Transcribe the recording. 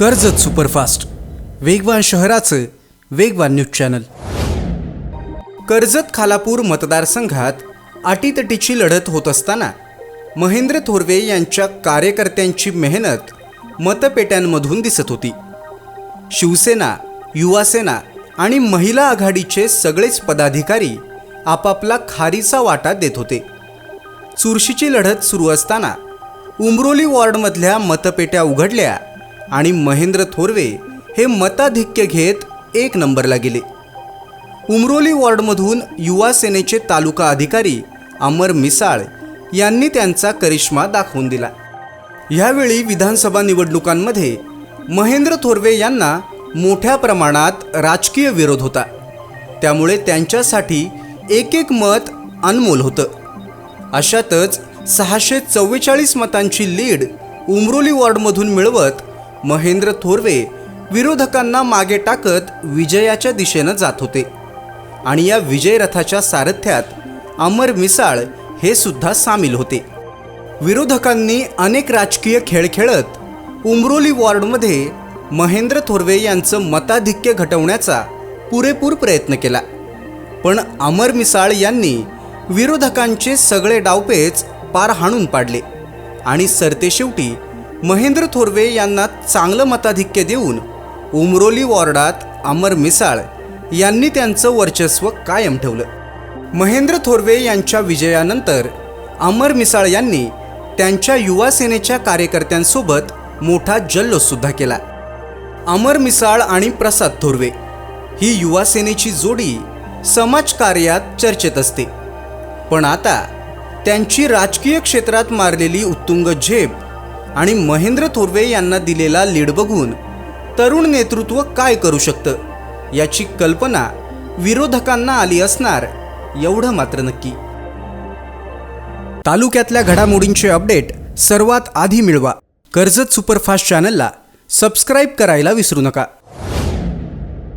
Karjat superfast. वेगवान शहराचं वेगवान न्यूज चॅनल. कर्जत खालापूर मतदारसंघात अटीतटीची लढत होत असताना महेंद्र थोरवे यांच्या कार्यकर्त्यांची मेहनत मतपेट्यांमधून दिसत होती. शिवसेना युवासेना आणि महिला आघाडीचे सगळेच पदाधिकारी आपापला खारीचा वाटा देत होते. चुरशीची लढत सुरू असताना उमरोली वॉर्डमधल्या मतपेट्या उघडल्या आणि महेंद्र थोरवे हे मताधिक्य घेत एक नंबरला गेले. उमरोली वॉर्डमधून युवा सेनेचे तालुका अधिकारी अमर मिसाळ यांनी त्यांचा करिश्मा दाखवून दिला. ह्यावेळी विधानसभा निवडणुकांमध्ये महेंद्र थोरवे यांना मोठ्या प्रमाणात राजकीय विरोध होता. त्यामुळे त्यांच्यासाठी एक एक मत अनमोल होतं. अशातच सहाशे चव्वेचाळीस मतांची लीड उमरोली वॉर्डमधून मिळवत महेंद्र थोरवे विरोधकांना मागे टाकत विजयाच्या दिशेनं जात होते. आणि या विजयरथाच्या सारथ्यात अमर मिसाळ हे सुद्धा सामील होते. विरोधकांनी अनेक राजकीय खेळ खेळत उमरोली वॉर्डमध्ये महेंद्र थोरवे यांचं मताधिक्य घटवण्याचा पुरेपूर प्रयत्न केला. पण अमर मिसाळ यांनी विरोधकांचे सगळे डावपेच पार हाणून पाडले. आणि सरतेशेवटी महेंद्र थोरवे यांना चांगलं मताधिक्य देऊन उमरोली वॉर्डात अमर मिसाळ यांनी त्यांचं वर्चस्व कायम ठेवलं. महेंद्र थोरवे यांच्या विजयानंतर अमर मिसाळ यांनी त्यांच्या युवा सेनेच्या कार्यकर्त्यांसोबत मोठा जल्लोषसुद्धा केला. अमर मिसाळ आणि प्रसाद थोरवे ही युवा सेनेची जोडी समाजकार्यात चर्चेत असते. पण आता त्यांची राजकीय क्षेत्रात मारलेली उत्तुंग झेप आणि महेंद्र थोरवे यांना दिलेला लीड बघून तरुण नेतृत्व काय करू शकतं याची कल्पना विरोधकांना आली असणार एवढं मात्र नक्की. तालुक्यातल्या घडामोडींचे अपडेट सर्वात आधी मिळवा. कर्जत सुपरफास्ट चॅनलला सबस्क्राईब करायला विसरू नका.